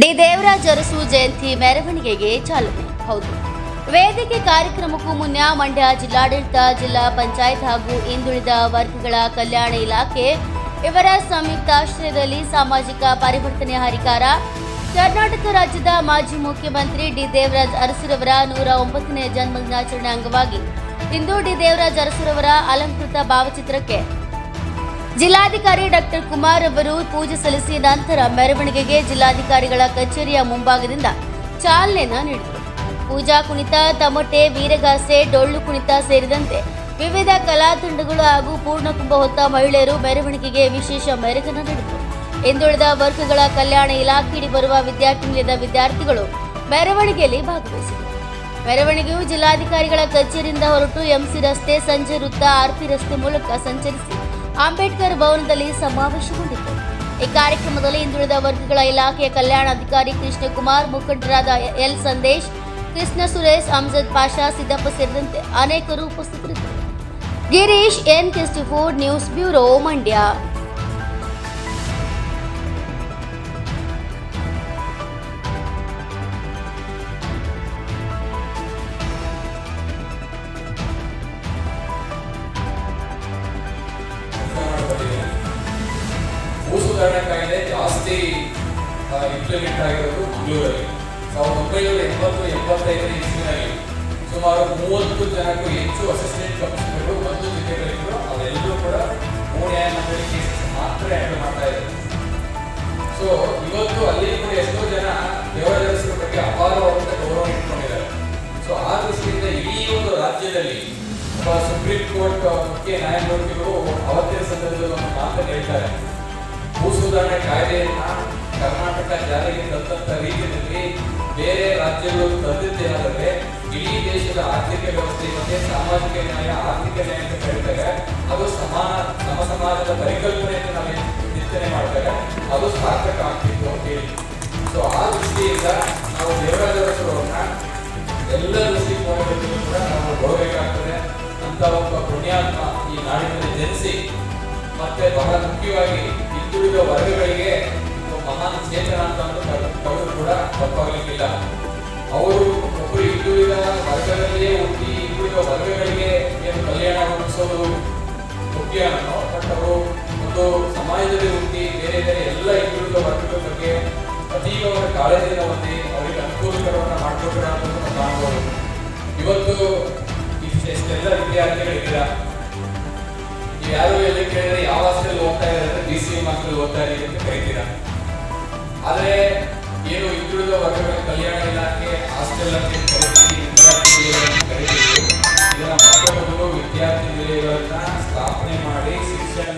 D Devaraj Arasu ಜಯಂತಿ ಮೆರವಣಿಗೆಗೆ ಚಾಲನೆ. ಹೌದು. ವೇದಿಕೆ ಕಾರ್ಯಕ್ರಮಕ್ಕೂ ಮುನ್ನ ಮಂಡ್ಯ ಜಿಲ್ಲಾಡಳಿತ, ಜಿಲ್ಲಾ ಪಂಚಾಯತ್ ಹಾಗೂ ಹಿಂದುಳಿದ ವರ್ಗಗಳ ಕಲ್ಯಾಣ ಇಲಾಖೆ ಇವರ ಸಂಯುಕ್ತಾಶ್ರಯದಲ್ಲಿ ಸಾಮಾಜಿಕ ಪರಿವರ್ತನೆ ಹರಿಕಾರ, ಕರ್ನಾಟಕ ರಾಜ್ಯದ ಮಾಜಿ ಮುಖ್ಯಮಂತ್ರಿ ಡಿ ದೇವರಾಜ್ ಅರಸುರವರ ನೂರ ಒಂಬತ್ತನೇ ಜನ್ಮದಿನಾಚರಣೆ ಅಂಗವಾಗಿ ಇಂದು ಡಿ ದೇವರಾಜ್ ಅರಸುರವರ ಅಲಂಕೃತ ಭಾವಚಿತ್ರಕ್ಕೆ ಜಿಲ್ಲಾಧಿಕಾರಿ ಡಾಕ್ಟರ್ ಕುಮಾರ್ ಅವರು ಪೂಜೆ ಸಲ್ಲಿಸಿ ನಂತರ ಮೆರವಣಿಗೆಗೆ ಜಿಲ್ಲಾಧಿಕಾರಿಗಳ ಕಚೇರಿಯ ಮುಂಭಾಗದಿಂದ ಚಾಲನೆ ನೀಡಿದರು. ಪೂಜಾ ಕುಣಿತ, ತಮಟೆ, ವೀರಗಾಸೆ, ಡೊಳ್ಳು ಕುಣಿತ ಸೇರಿದಂತೆ ವಿವಿಧ ಕಲಾ ತಂಡಗಳು ಹಾಗೂ ಪೂರ್ಣಕುಂಭ ಹೊತ್ತ ಮಹಿಳೆಯರು ಮೆರವಣಿಗೆಗೆ ವಿಶೇಷ ಮೆರುಗನ್ನು ನೀಡಿದರು. ಹಿಂದುಳಿದ ವರ್ಗಗಳ ಕಲ್ಯಾಣ ಇಲಾಖೆಯಡಿ ಬರುವ ವಿದ್ಯಾರ್ಥಿ ನಿಲಯದ ವಿದ್ಯಾರ್ಥಿಗಳು ಮೆರವಣಿಗೆಯಲ್ಲಿ ಭಾಗವಹಿಸಿದರು. ಮೆರವಣಿಗೆಯು ಜಿಲ್ಲಾಧಿಕಾರಿಗಳ ಕಚೇರಿಯಿಂದ ಹೊರಟು ಎಂಸಿ ರಸ್ತೆ, ಸಂಜೆ ವೃತ್ತ ಆರ್ಪಿ ರಸ್ತೆ ಮೂಲಕ ಸಂಚರಿಸಿ ಅಂಬೇಡ್ಕರ್ ಭವನದಲ್ಲಿ ಸಮಾವೇಶಗೊಂಡಿತು ಈ ಕಾರ್ಯಕ್ರಮದಲ್ಲಿ ಹಿಂದುಳಿದ ವರ್ಗಗಳ ಇಲಾಖೆಯ ಕಲ್ಯಾಣಾಧಿಕಾರಿ ಕೃಷ್ಣಕುಮಾರ್, ಮುಖಂಡರಾದ ಎಲ್ ಸಂದೇಶ್, ಕೃಷ್ಣ ಸುರೇಶ್, ಅಮ್ಜದ್ ಪಾಷಾ, ಸಿದ್ದಪ್ಪ ಸೇರಿದಂತೆ ಅನೇಕರು ಉಪಸ್ಥಿತರಿದ್ದರು. ಗಿರೀಶ್, ಎನ್ ಕೆಸ್ಟಿಫೋರ್ ನ್ಯೂಸ್ ಬ್ಯೂರೋ, ಮಂಡ್ಯ. ಇಂಪ್ಲಿಮೆಂಟ್ ಆಗಿರೋದು ಮಂಗಳೂರಲ್ಲಿ ಸಾವಿರದ ಒಂಬೈನೂರ ಎಂಬತ್ತು, ಎಂಬತ್ತೈದನೇ ಇಸ್ವಿನಲ್ಲಿ ಸುಮಾರು ಮೂವತ್ತು ಜನಕ್ಕೂ ಹೆಚ್ಚು ಅಸಿಸ್ಟೆಂಟ್ ಕಮಿಷನರ್ಗಳು ಒಂದು ಜಿಲ್ಲೆಗಳಿದ್ರು ಅವರೆಲ್ಲರೂ ಕೂಡ ಮೂರು ನ್ಯಾಯ ಮಂಡಳಿ ಕೇಸಸ್ ಮಾತ್ರ ಹ್ಯಾಂಡಲ್ ಮಾಡ್ತಾ ಇದ್ದಾರೆ ಸೊ ಇವತ್ತು ಅಲ್ಲಿ ಕೂಡ ಎಷ್ಟೋ ಜನ ದೇವಾಲಯದ ಬಗ್ಗೆ ಅಪಾರವಾದಂಥ ಗೌರವ ಇಟ್ಕೊಂಡಿದ್ದಾರೆ. ಸೊ ಆ ದೃಷ್ಟಿಯಿಂದ ಈ ಒಂದು ರಾಜ್ಯದಲ್ಲಿ ಸುಪ್ರೀಂ ಕೋರ್ಟ್ ಮುಖ್ಯ ನ್ಯಾಯಮೂರ್ತಿಗಳು ಅವತ್ತಿನ ಸಂದರ್ಭದಲ್ಲಿ ಒಂದು ಮಾತನ್ನು ಹೇಳ್ತಾರೆ. ಭೂ ಸುಧಾರಣೆ ಕಾಯ್ದೆಯನ್ನ ದೇಶದ ಆರ್ಥಿಕ ವ್ಯವಸ್ಥೆ ಮತ್ತೆ ಸಾಮಾಜಿಕ ನ್ಯಾಯ, ಆರ್ಥಿಕ ನ್ಯಾಯ ಅಂತ ಹೇಳ್ತಾರೆ. ಅದು ಸಮಾನ ಸಮ ಸಮಾಜದ ಪರಿಕಲ್ಪನೆಯನ್ನು ನಾವು ಚಿಂತನೆ ಮಾಡ್ತಾರೆ. ಅದು ಸಾರ್ಥಕ ಆಗ್ತಿತ್ತು ಅಂತ ಹೇಳಿ. ಸೊ ಆ ದೃಷ್ಟಿಯಿಂದ ನಾವು ದೇವರಾಜ ಅರಸರವ್ರನ್ನ ಎಲ್ಲ ದೃಷ್ಟಿಕೋನಗಳಿಂದಲೂ ಕೂಡ ನಾವು ನೋಡಬೇಕಾಗ್ತದೆ. ಅಂತ ಒಬ್ಬ ಪುಣ್ಯಾತ್ಮ ಈ ನಾಡಿನಲ್ಲಿ ಜನಿಸಿ, ಮತ್ತೆ ಬಹಳ ಮುಖ್ಯವಾಗಿ ಹಿಂದುಳಿದ ವರ್ಗಗಳಿಗೆ ಕಲ್ಯಾಣ ಒದಗಿಸೋದು ಮುಖ್ಯ ಬಟ್ ಅವರು ಒಂದು ಸಮಾಜದಲ್ಲಿ ಹುಟ್ಟಿ ಬೇರೆ ಬೇರೆ ಎಲ್ಲ ಹಿಂದುಳಿದ ವರ್ಗಗಳ ಬಗ್ಗೆ ಅತೀವವಾದ ಕಾಳಜಿನ ಹೊಂದಿ ಅವರಿಗೆ ಅನುಕೂಲಕರವನ್ನು ಮಾಡಿಕೊಟ್ರೆ ಅನ್ನೋದು ಕಾಣ್ಬೋದು ಇವತ್ತು ಇಷ್ಟೆಲ್ಲ ವಿದ್ಯಾರ್ಥಿಗಳಿದ್ದೀರಾ ಯಾರು ಎಲ್ಲ ಕೇಳಿದ್ರೆ ಯಾವ ಹಾಸ್ಟೆಲ್ ಓದ್ತಾ ಇದ್ದಾರೆ ಡಿ ಸಿ ಎಂ ಹಾಸ್ಟೆಲ್ ಓದ್ತಾ ಇದ್ದೀರಿ ಅಂತ ಕರಿತೀರಾ? ಆದರೆ ಏನು ಹಿಂದುಳಿದ ವರ್ಗಗಳ ಕಲ್ಯಾಣ ಇಲಾಖೆ ಹಾಸ್ಟೆಲ್ ಅಂತ